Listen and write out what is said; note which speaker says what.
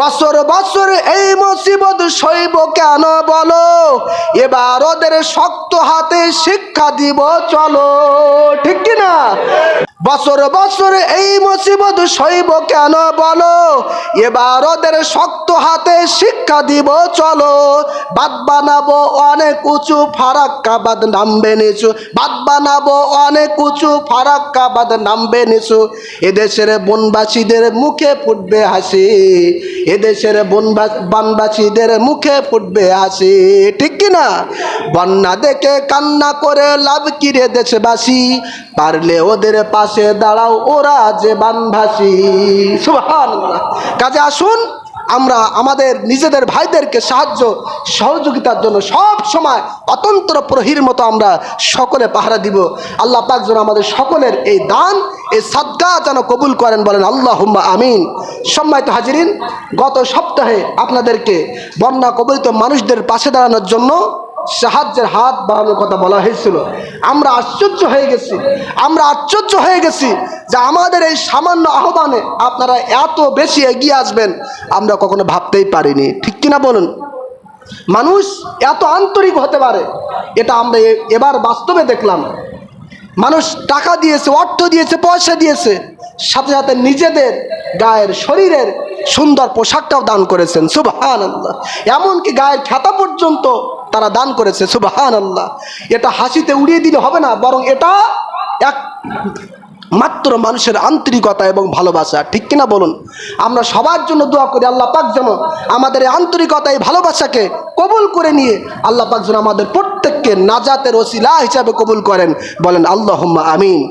Speaker 1: বছর বছর এই মুসিবত সইব কেন বলো? এবার ওদের শক্ত হাতে শিক্ষা দিব, চলো, ঠিক কি না বছর বছর এই মুসিবত সইব কেন বলো? এবার ওদের শক্ত হাতে শিক্ষা দিব, চলো। বাদ বানাবো অনেক উঁচু ফারাক্কা বাদ নামবে নিচু। বাদ বানাবো অনেক উঁচু ফারাক্কা বাদ নামবে নিচু। এদেশের বনবাসীদের মুখে ফুটবে হাসি। এদেশের বনবা- বনবাসীদের মুখে ফুটবে হাসি। ঠিক কি না? বন্যা দেখে কান্না করে লাভ কিরে দেশবাসী? পারলে ওদের পাশে দাঁড়াও, ওরা যে বানভাসী। সুবহানাল্লাহ। কাজে আসুন, আমরা আমাদের নিজেদের ভাইদেরকে সাহায্য, সহযোগিতার জন্য সব সময় অতন্ত্র প্রহীর মতো আমরা সকলে পাহারা দিব। আল্লাহ পাক যেন আমাদের সকলের এই দান, এই সাদকা যেন কবুল করেন বলেন আল্লাহ আমিন। সম্মানিত হাজিরিন, গত সপ্তাহে আপনাদেরকে বন্যা কবলিত মানুষদের পাশে দাঁড়ানোর জন্য সাহায্যের হাত বাড়ানোর কথা বলা হয়েছিল। আমরা আশ্চর্য হয়ে গেছি। আমরা আশ্চর্য হয়ে গেছি যে আমাদের এই সামান্য আহ্বানে আপনারা এত বেশি এগিয়ে আসবেন, আমরা কখনো ভাবতেই পারিনি। ঠিক কিনা বলুন? মানুষ এত আন্তরিক হতে পারে, এটা আমরা এবার বাস্তবে দেখলাম। মানুষ টাকা দিয়েছে, অর্থ দিয়েছে, পয়সা দিয়েছে, সাথে সাথে নিজেদের গায়ের শরীরের সুন্দর পোশাকটাও দান করেছেন। আল্লাহ এমনকি গায়ের খাতা পর্যন্ত তারা দান করেছে সুবাহান আল্লাহ এটা হাসিতে উড়িয়ে দিলে হবে না, বরং এটা এক মাত্র মানুষের আন্তরিকতা এবং ভালোবাসা। ঠিক কিনা বলুন? আমরা সবার জন্য দোয়া করি, আল্লাহ পাক যেন আমাদের এই আন্তরিকতা, এই ভালোবাসাকে কবুল করে নিয়ে আল্লাহ পাক যেন আমাদের প্রত্যেককে নাজাতের ওসিলা হিসাবে কবুল করেন। বলেন আল্লাহ আমিন।